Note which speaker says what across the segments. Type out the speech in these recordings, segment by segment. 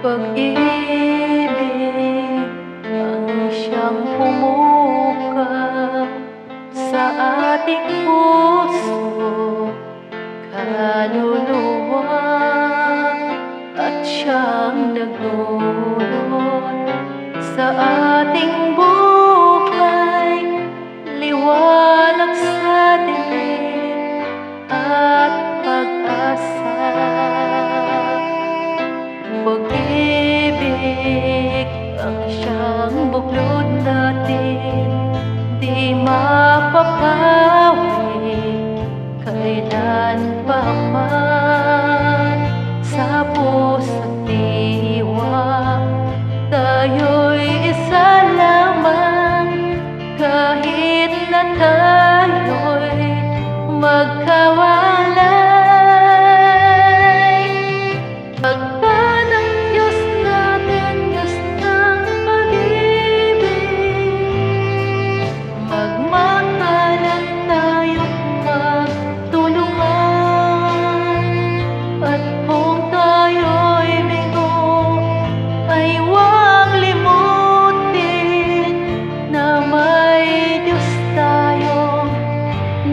Speaker 1: pag-ibig ang siyang humukap sa ating puso. Kaluluwa at siyang nagluwa 妈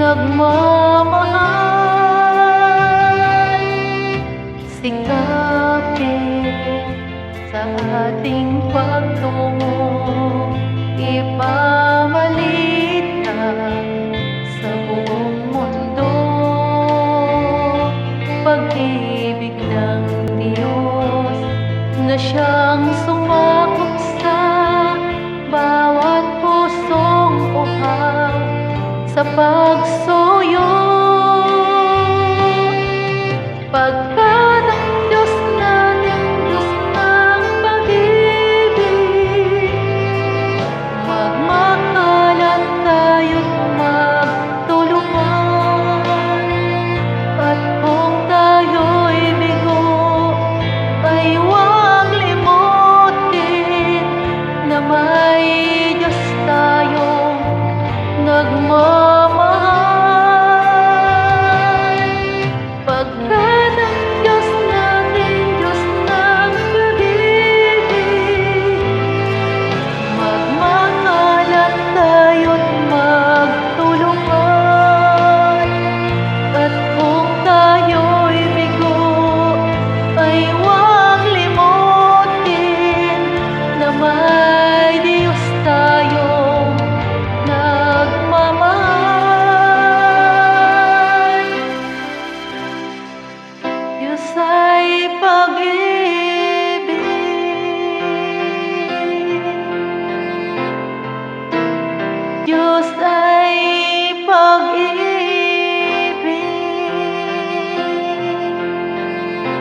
Speaker 1: pinagmamalay Sikapin sa ating pagtungo Ipamalita sa buong mundo. Pag-ibig ng Diyos na siyang